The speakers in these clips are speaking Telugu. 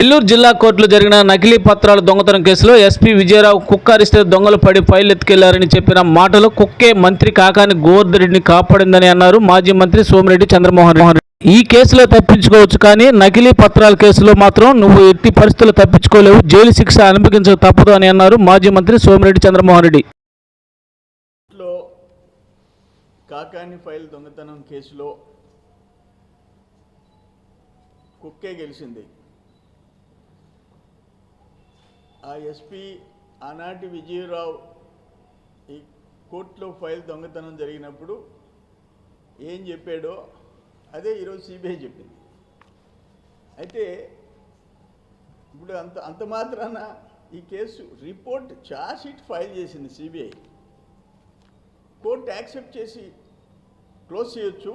నెల్లూరు జిల్లా కోర్టులో జరిగిన నకిలీ పత్రాల దొంగతనం కేసులో ఎస్పీ విజయరావు కుక్కరిస్తే దొంగలు పడి ఫైల్ ఎత్తుకెళ్ళారని చెప్పిన మాటలు కుక్కే మంత్రి కాకాని గోవర్ధరెడ్డిని కాపాడిందని అన్నారు మాజీ మంత్రి సోమిరెడ్డి చంద్రమోహన్ రెడ్డి. ఈ కేసులో తప్పించుకోవచ్చు కానీ నకిలీ పత్రాల కేసులో మాత్రం నువ్వు ఎట్టి పరిస్థితులు తప్పించుకోలేవు జైలు శిక్ష అనుభవించక తప్పదు అని అన్నారు మాజీ మంత్రి సోమిరెడ్డి చంద్రమోహన్ రెడ్డి. కాకాని ఫైల్ దొంగతనం కేసులో కుక్కే గెలిచింది. ఆ ఎస్పీ ఆనాటి విజయరావు ఈ కోర్టులో ఫైల్ దొంగతనం జరిగినప్పుడు ఏం చెప్పాడో అదే ఈరోజు సిబిఐ చెప్పింది. అయితే ఇప్పుడు అంత అంత మాత్రాన ఈ case report charge sheet file చేసింది సిబిఐ. కోర్టు యాక్సెప్ట్ చేసి క్లోజ్ చేయొచ్చు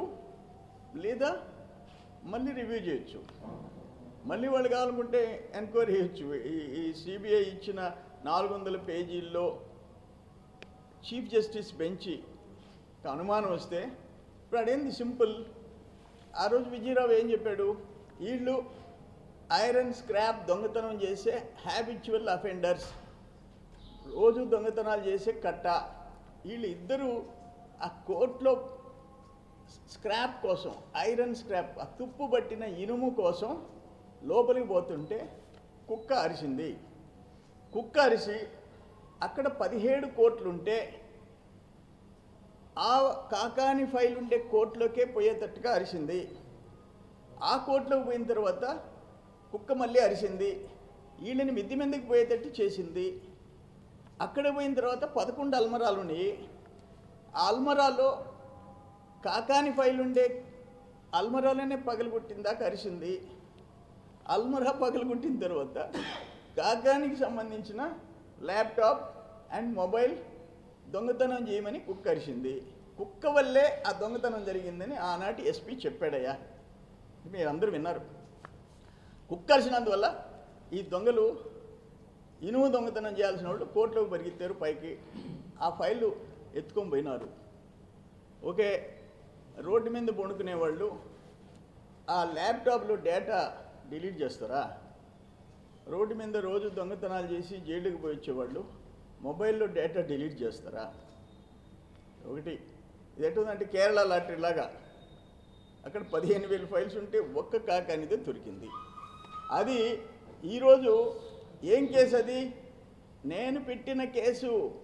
లేదా మళ్ళీ రివ్యూ చేయొచ్చు. మళ్ళీ వాళ్ళు కావాలనుకుంటే ఎంక్వైరీ చేయొచ్చు. ఈ ఈ సిబిఐ ఇచ్చిన నాలుగు వందల పేజీల్లో చీఫ్ జస్టిస్ బెంచి అనుమానం వస్తే ఇప్పుడు అదేంది సింపుల్? ఆ రోజు విజయరావు ఏం చెప్పాడు? వీళ్ళు ఐరన్ స్క్రాప్ దొంగతనం చేసే హ్యాబిచువల్ అఫెండర్స్ రోజు దొంగతనాలు చేసే కట్ట. వీళ్ళు ఇద్దరు ఆ కోర్టులో స్క్రాప్ కోసం ఐరన్ స్క్రాప్ ఆ తుప్పు పట్టిన ఇనుము కోసం లోపలికి పోతుంటే కుక్క అరిసింది కుక్క అరిసి అక్కడ పదిహేడు కోట్లుంటే ఆ కాకాని ఫైల్ ఉండే కోర్టులోకే పోయేటట్టుగా అరిసింది ఆ కోర్టులోకి పోయిన తర్వాత కుక్క మళ్ళీ అరిసింది వీళ్ళని మిద్ది మీదకి పోయేటట్టు చేసింది. అక్కడ పోయిన తర్వాత పదకొండు అల్మరాలు ఉన్నాయి. ఆ అల్మరాలో కాకాని ఫైల్ ఉండే అల్మరాలోనే పగలగొట్టిందాక అరిసింది అల్మరా పగలగొట్టిన తర్వాత కాకానికి సంబంధించిన ల్యాప్టాప్ అండ్ మొబైల్ దొంగతనం చేయమని కుక్క అరిసింది కుక్క వల్లే ఆ దొంగతనం జరిగిందని ఆనాటి ఎస్పీ చెప్పాడయ్యా. మీరందరూ విన్నారు. కుక్క అరిసినందువల్ల ఈ దొంగలు ఇనుము దొంగతనం చేయాల్సిన వాళ్ళు కోర్టులోకి పరిగెత్తారు పైకి ఆ ఫైళ్ళు ఎత్తుకొని పోయినారు. ఓకే రోడ్డు మీద పొడుకునే వాళ్ళు ఆ ల్యాప్టాప్లో డేటా డిలీట్ చేస్తారా? రోడ్డు మీద రోజు దొంగతనాలు చేసి జైలుకి పోయి వచ్చేవాళ్ళు మొబైల్లో డేటా డిలీట్ చేస్తారా? ఒకటి ఇది ఎటుందంటే కేరళ లాటరీ లాగా. అక్కడ పదిహేను వేల ఫైల్స్ ఉంటే ఒక్క కాక అనేది దొరికింది. అది ఈరోజు ఏం కేసు అది? నేను పెట్టిన కేసు.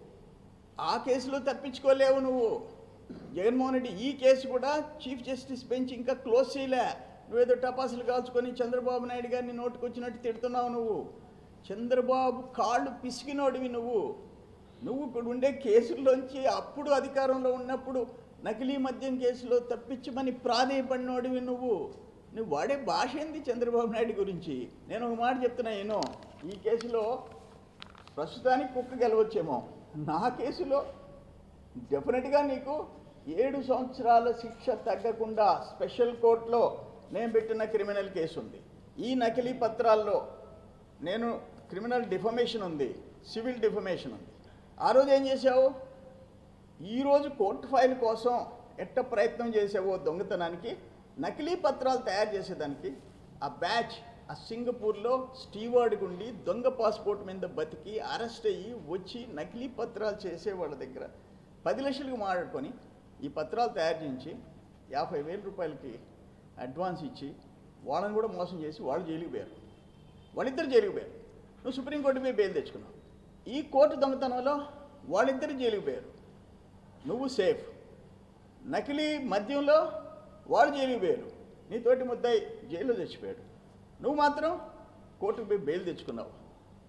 ఆ కేసులో తప్పించుకోలేవు నువ్వు. జగన్మోహన్ రెడ్డి ఈ కేసు కూడా చీఫ్ జస్టిస్ బెంచ్ ఇంకా క్లోజ్ చేయలే. నువ్వేదో టపాసులు కాల్చుకొని చంద్రబాబు నాయుడు గారిని నోటుకొచ్చినట్టు తిడుతున్నావు నువ్వు. చంద్రబాబు కాళ్ళు పిసికినోడివి నువ్వు. నువ్వు ఇప్పుడు ఉండే కేసుల్లోంచి అప్పుడు అధికారంలో ఉన్నప్పుడు నకిలీ మద్యం కేసులో తప్పించమని ప్రాధేయపడినోడివి నువ్వు. నువ్వు వాడే భాష ఏంది చంద్రబాబు నాయుడు గురించి? నేను ఒక మాట చెప్తున్నా ఏనో. ఈ కేసులో ప్రస్తుతానికి కుక్క గెలవచ్చేమో. నా కేసులో డెఫినెట్గా నీకు ఏడు సంవత్సరాల శిక్ష తగ్గకుండా స్పెషల్ కోర్టులో నేను పెట్టిన క్రిమినల్ కేసు ఉంది. ఈ నకిలీ పత్రాల్లో నేను క్రిమినల్ డిఫమేషన్ ఉంది సివిల్ డిఫమేషన్ ఉంది. ఆ రోజు ఏం చేసావు ఈరోజు కోర్టు ఫైల్ కోసం ఎట్ట ప్రయత్నం చేసావో దొంగతనానికి నకిలీ పత్రాలు తయారు చేసేదానికి ఆ బ్యాచ్ ఆ సింగపూర్లో స్టీవర్డ్ గుండి దొంగ పాస్పోర్ట్ మీద బతికి అరెస్ట్ అయ్యి వచ్చి నకిలీ పత్రాలు చేసే వాళ్ళ దగ్గర పది లక్షలకు మాట్లాడుకొని ఈ పత్రాలు తయారు చేయించి యాభై వేల రూపాయలకి అడ్వాన్స్ ఇచ్చి వాళ్ళని కూడా మోసం చేసి వాళ్ళు జైలుకి పోయారు. వాళ్ళిద్దరు జైలుకి పోయారు. నువ్వు సుప్రీంకోర్టు పోయి బెయిల్ తెచ్చుకున్నావు. ఈ కోర్టు దొంగతనంలో వాళ్ళిద్దరు జైలుకి పోయారు. నువ్వు సేఫ్ నకిలీ మద్యంలో వాళ్ళు జైలుకి పోయారు. నీతోటి ముద్దాయి జైల్లో చచ్చిపోయాడు. నువ్వు మాత్రం కోర్టుకు పోయి బెయిల్ తెచ్చుకున్నావు.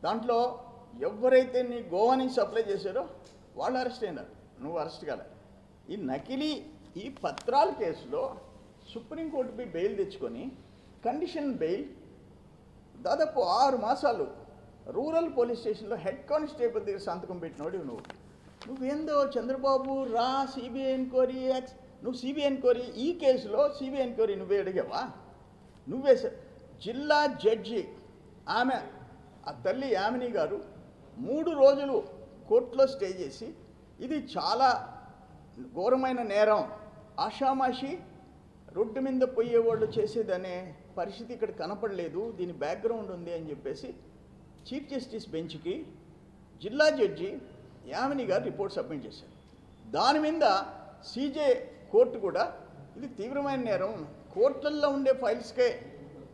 దాంట్లో ఎవరైతే నీ గోవా నుంచి సప్లై చేశారో వాళ్ళు అరెస్ట్ అయినారు. నువ్వు అరెస్ట్ కాలే. ఈ నకిలీ ఈ పత్రాల కేసులో సుప్రీంకోర్టు బెయిల్ తెచ్చుకొని కండిషన్ బెయిల్ దాదాపు ఆరు మాసాలు రూరల్ పోలీస్ స్టేషన్లో హెడ్ కానిస్టేబుల్ దగ్గర సంతకం పెట్టినోడు నువ్వు. నువ్వేందో చంద్రబాబు రా సిబిఐ ఎంక్వైరీ ఎక్స్ నువ్వు సిబిఐ ఎంక్వైరీ ఈ కేసులో సిబిఐ ఎంక్వైరీ నువ్వే అడిగావా? నువ్వే జిల్లా జడ్జి ఆమె ఆ తల్లి యామిని గారు మూడు రోజులు కోర్టులో స్టే చేసి ఇది చాలా ఘోరమైన నేరం ఆషామాషి రోడ్డు మీద పోయేవాళ్ళు చేసేదనే పరిస్థితి ఇక్కడ కనపడలేదు. దీని బ్యాక్గ్రౌండ్ ఉంది అని చెప్పేసి చీఫ్ జస్టిస్ బెంచ్కి జిల్లా జడ్జి యామిని గారు రిపోర్ట్ సబ్మిట్ చేశారు. దాని మీద సీజే కోర్టు కూడా ఇది తీవ్రమైన నేరం. కోర్టుల్లో ఉండే ఫైల్స్కే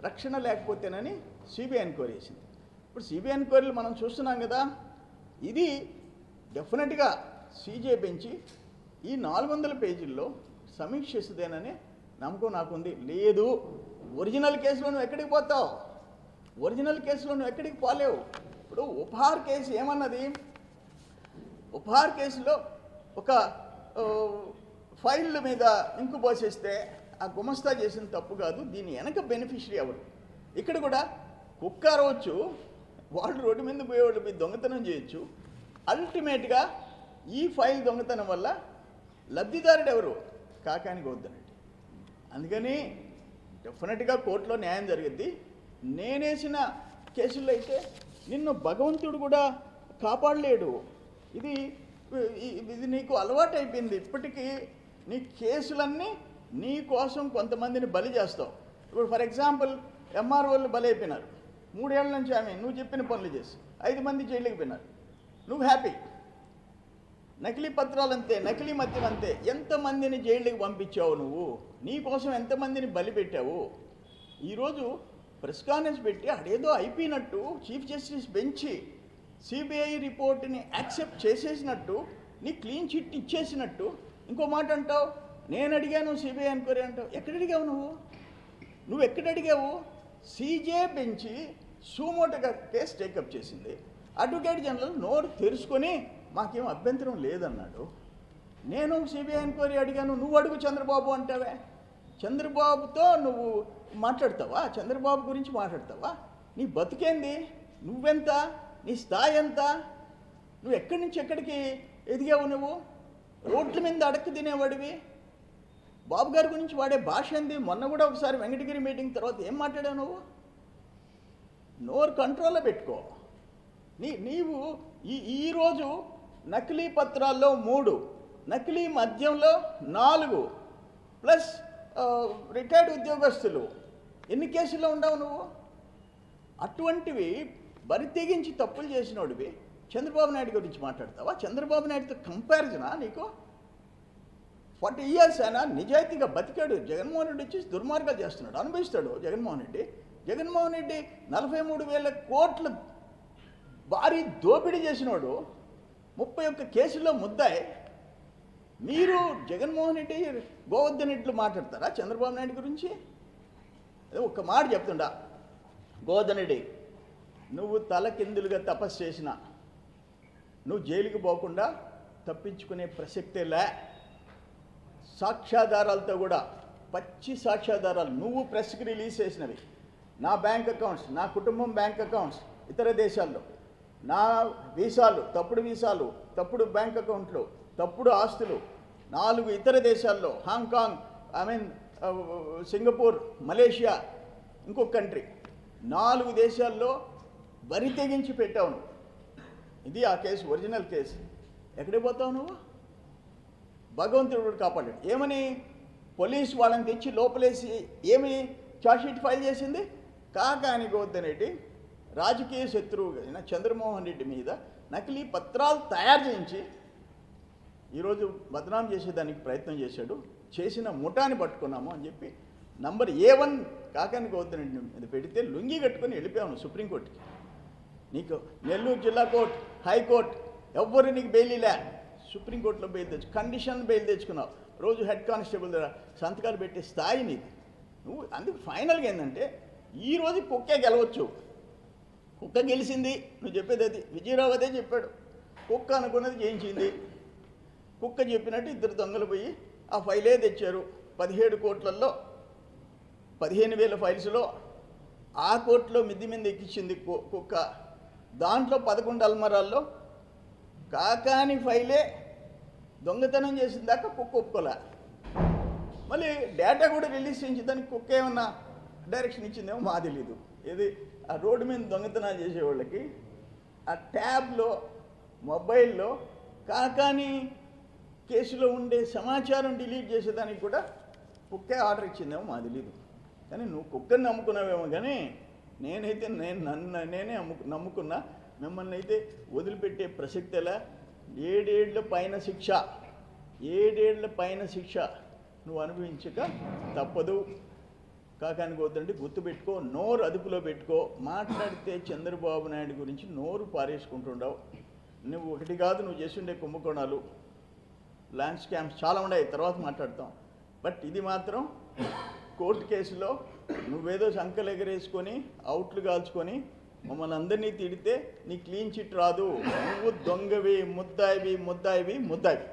రక్షణ లేకపోతేనని సిబిఐ ఎంక్వైరీ చేసింది. ఇప్పుడు సిబిఐ ఎంక్వైరీలు మనం చూస్తున్నాం కదా ఇది డెఫినెట్గా సీజే బెంచి ఈ నాలుగు వందల పేజీల్లో సమీక్షిస్తుందేనని నమ్మకం నాకుంది. లేదు ఒరిజినల్ కేసులో నువ్వు ఎక్కడికి పోతావు? ఒరిజినల్ కేసులో నువ్వు ఎక్కడికి పోలేవు? ఇప్పుడు ఉపహార్ కేసు ఏమన్నది? ఉపహార్ కేసులో ఒక ఫైల్ మీద ఇంకు పోసేస్తే ఆ గుమస్తా చేసిన తప్పు కాదు దీని వెనక బెనిఫిషరీ ఎవరు? ఇక్కడ కూడా కుక్క అరవచ్చు వాళ్ళు రోడ్డు మీద పోయేవాళ్ళు మీద దొంగతనం చేయొచ్చు. అల్టిమేట్గా ఈ ఫైల్ దొంగతనం వల్ల లబ్ధిదారుడు ఎవరు? కాకానికి వద్దనండి అందుకని డెఫినెట్గా కోర్టులో న్యాయం జరిగింది నేనేసిన కేసుల్లో అయితే నిన్ను భగవంతుడు కూడా కాపాడలేడు. ఇది ఇది నీకు అలవాటు అయిపోయింది ఇప్పటికీ నీ కేసులన్నీ నీ కోసం కొంతమందిని బలి చేస్తావు. ఇప్పుడు ఫర్ ఎగ్జాంపుల్ ఎంఆర్ఓలు బలి అయిపోయినారు మూడేళ్ళ నుంచి ఆమె నువ్వు చెప్పిన పనులు చేసి ఐదు మంది జైలుకి పోయినారు. నువ్వు హ్యాపీ. నకిలీ పత్రాలు అంతే నకిలీ మద్యం అంతే ఎంతమందిని జైళ్ళకి పంపించావు నువ్వు? నీకోసం ఎంతమందిని బలి పెట్టావు? ఈరోజు ప్రెస్ కాన్ఫరెన్స్ పెట్టి అడేదో అయిపోయినట్టు చీఫ్ జస్టిస్ బెంచి సిబిఐ రిపోర్ట్ని యాక్సెప్ట్ చేసేసినట్టు నీ క్లీన్ చిట్ ఇచ్చేసినట్టు ఇంకో మాట అంటావు? నేను అడిగాను సిబిఐ ఎంక్వైరీ అంటావు. ఎక్కడ అడిగావు నువ్వు? నువ్వు ఎక్కడ అడిగావు సీజే బెంచి సూమోటగా కేసు టేకప్ చేసింది. అడ్వకేట్ జనరల్ నోరు తెరుచుకొని మాకేం అభ్యంతరం లేదన్నాడు. నేను సిబిఐ ఎంక్వైరీ అడిగాను నువ్వు అడుగు చంద్రబాబు అంటావే. చంద్రబాబుతో నువ్వు మాట్లాడతావా? చంద్రబాబు గురించి మాట్లాడతావా? నీ బతుకేంది? నువ్వెంత? నీ స్థాయి ఎంత? నువ్వు ఎక్కడి నుంచి ఎక్కడికి ఎదిగావు నువ్వు? రోడ్ల మీద అడక్కు తినేవాడివి? బాబు గారి గురించి వాడే భాష ఏంది? మొన్న కూడా ఒకసారి వెంకటగిరి మీటింగ్ తర్వాత ఏం మాట్లాడావు నువ్వు? నోరు కంట్రోల్లో పెట్టుకో. నీ నీవు ఈ ఈరోజు నకిలీ పత్రాల్లో మూడు నకిలీ మద్యంలో నాలుగు ప్లస్ రిటైర్డ్ ఉద్యోగస్తులు. ఎన్ని కేసుల్లో ఉండవు నువ్వు? అటువంటివి బరి తెగించి తప్పులు చేసినోడివి. చంద్రబాబు నాయుడు గురించి మాట్లాడతావా? చంద్రబాబు నాయుడుతో కంపారిజనా నీకు? ఫార్టీ ఇయర్స్ అయినా నిజాయితీగా బతికాడు జగన్మోహన్ రెడ్డి వచ్చి దుర్మార్గాలు చేస్తున్నాడు అనుభవిస్తాడు జగన్మోహన్ రెడ్డి. జగన్మోహన్ రెడ్డి నలభై మూడు వేల కోట్ల భారీ దోపిడీ చేసినోడు. ముప్పై ఒక్క కేసుల్లో ముద్దాయి. మీరు జగన్మోహన్ రెడ్డి గోవర్ధన్ రెడ్డిలు మాట్లాడతారా? చంద్రబాబు నాయుడు గురించి? అదే ఒక్క మాట చెప్తుండా. గోవర్ధన్ రెడ్డి నువ్వు తలకిందులుగా తపస్సు చేసిన నువ్వు జైలుకి పోకుండా తప్పించుకునే ప్రసక్తే లే. సాక్ష్యాధారాలతో కూడా పచ్చి సాక్ష్యాధారాలు నువ్వు ప్రెస్కి రిలీజ్ చేసినవి. నా బ్యాంక్ అకౌంట్స్ నా కుటుంబం బ్యాంక్ అకౌంట్స్ ఇతర దేశాల్లో. నా వీసాలు తప్పుడు వీసాలు తప్పుడు బ్యాంక్ అకౌంట్లు తప్పుడు ఆస్తులు నాలుగు ఇతర దేశాల్లో Hong Kong I mean Singapore Malaysia ఇంకొక కంట్రీ నాలుగు దేశాల్లో బరి తెగించి పెట్టావు నువ్వు. ఇది ఆ కేసు ఒరిజినల్ కేసు. ఎక్కడికి పోతావు నువ్వు? భగవంతుడు కూడా కాపాడాడు. ఏమని? పోలీస్ వాళ్ళని తెచ్చి లోపలేసి ఏమి? చార్జ్షీట్ ఫైల్ చేసింది? కాకానికి వద్దనేటి రాజకీయ శత్రువు అయిన చంద్రమోహన్ రెడ్డి మీద నకిలీ పత్రాలు తయారు చేయించి ఈరోజు బదనాం చేసేదానికి ప్రయత్నం చేశాడు. చేసిన ముఠాని పట్టుకున్నాము అని చెప్పి నంబర్ ఏ వన్ కాకాని గోద్దరెడ్డి మీద పెడితే లుంగి కట్టుకొని వెళ్ళిపోయాము సుప్రీంకోర్టుకి. నీకు నెల్లూరు జిల్లా కోర్టు హైకోర్టు ఎవ్వరు నీకు బెయిలీలే సుప్రీంకోర్టులో బెయిల్ తెచ్చు కండిషన్ బెయిల్ తెచ్చుకున్నావు. రోజు హెడ్ కానిస్టేబుల్ దగ్గర సంతకాలు పెట్టే స్థాయి నీది. నువ్వు అందుకు ఫైనల్గా ఏంటంటే ఈరోజు కుక్కే గెలవచ్చు. కుక్క గెలిచింది. నువ్వు చెప్పేది అది. విజయరావు అదే చెప్పాడు. కుక్క అనుకున్నది జయించింది కుక్క చెప్పినట్టు ఇద్దరు దొంగలు పోయి ఆ ఫైలే తెచ్చారు. పదిహేడు కోట్లలో పదిహేను వేల ఫైల్స్లో ఆ కోర్టులో మిద్ది మీద ఎక్కించింది కు- కుక్క. దాంట్లో పదకొండు అల్మరాల్లో కాకాని ఫైలే దొంగతనం చేసిన దాకా కుక్క ఒప్పుకోలే. మళ్ళీ డేటా కూడా రిలీజ్ చేయించి దానికి కుక్క ఏమన్నా డైరెక్షన్ ఇచ్చిందేమో మా తెలీదు. ఏది? ఆ రోడ్డు మీద దొంగతనాలు చేసేవాళ్ళకి ఆ ట్యాబ్లో మొబైల్లో కాకాని కేసులో ఉండే సమాచారం డిలీట్ చేసేదానికి కూడా కుక్కే ఆర్డర్ ఇచ్చిందేమో మా తెలీదు. కానీ నువ్వు కుక్కని నమ్ముకున్నావేమో కానీ నేనైతే నేను నన్ను నేనే అమ్ముకు నమ్ముకున్నా. మిమ్మల్ని అయితే వదిలిపెట్టే ప్రసక్తి ఎలా ఏడేళ్ళ పైన శిక్ష. ఏడేళ్ళ పైన శిక్ష నువ్వు అనుభవించక తప్పదు. కాకానికి వద్దండి గుర్తుపెట్టుకో నోరు అదుపులో పెట్టుకో. మాట్లాడితే చంద్రబాబు నాయుడు గురించి నోరు పారేసుకుంటుండవు. నువ్వు ఒకటి కాదు నువ్వు చేస్తుండే కుంభకోణాలు. ల్యాండ్ స్కామ్స్ చాలా ఉన్నాయి తర్వాత మాట్లాడతాం. బట్ ఇది మాత్రం కోర్టు కేసులో నువ్వేదో సంకలు ఎగరేసుకొని అవుట్లు కాల్చుకొని మమ్మల్ని అందరినీ తిడితే నీ క్లీన్ చిట్ రాదు. నువ్వు దొంగవి ముద్దాయివి ముద్దాయివి ముద్దాయివి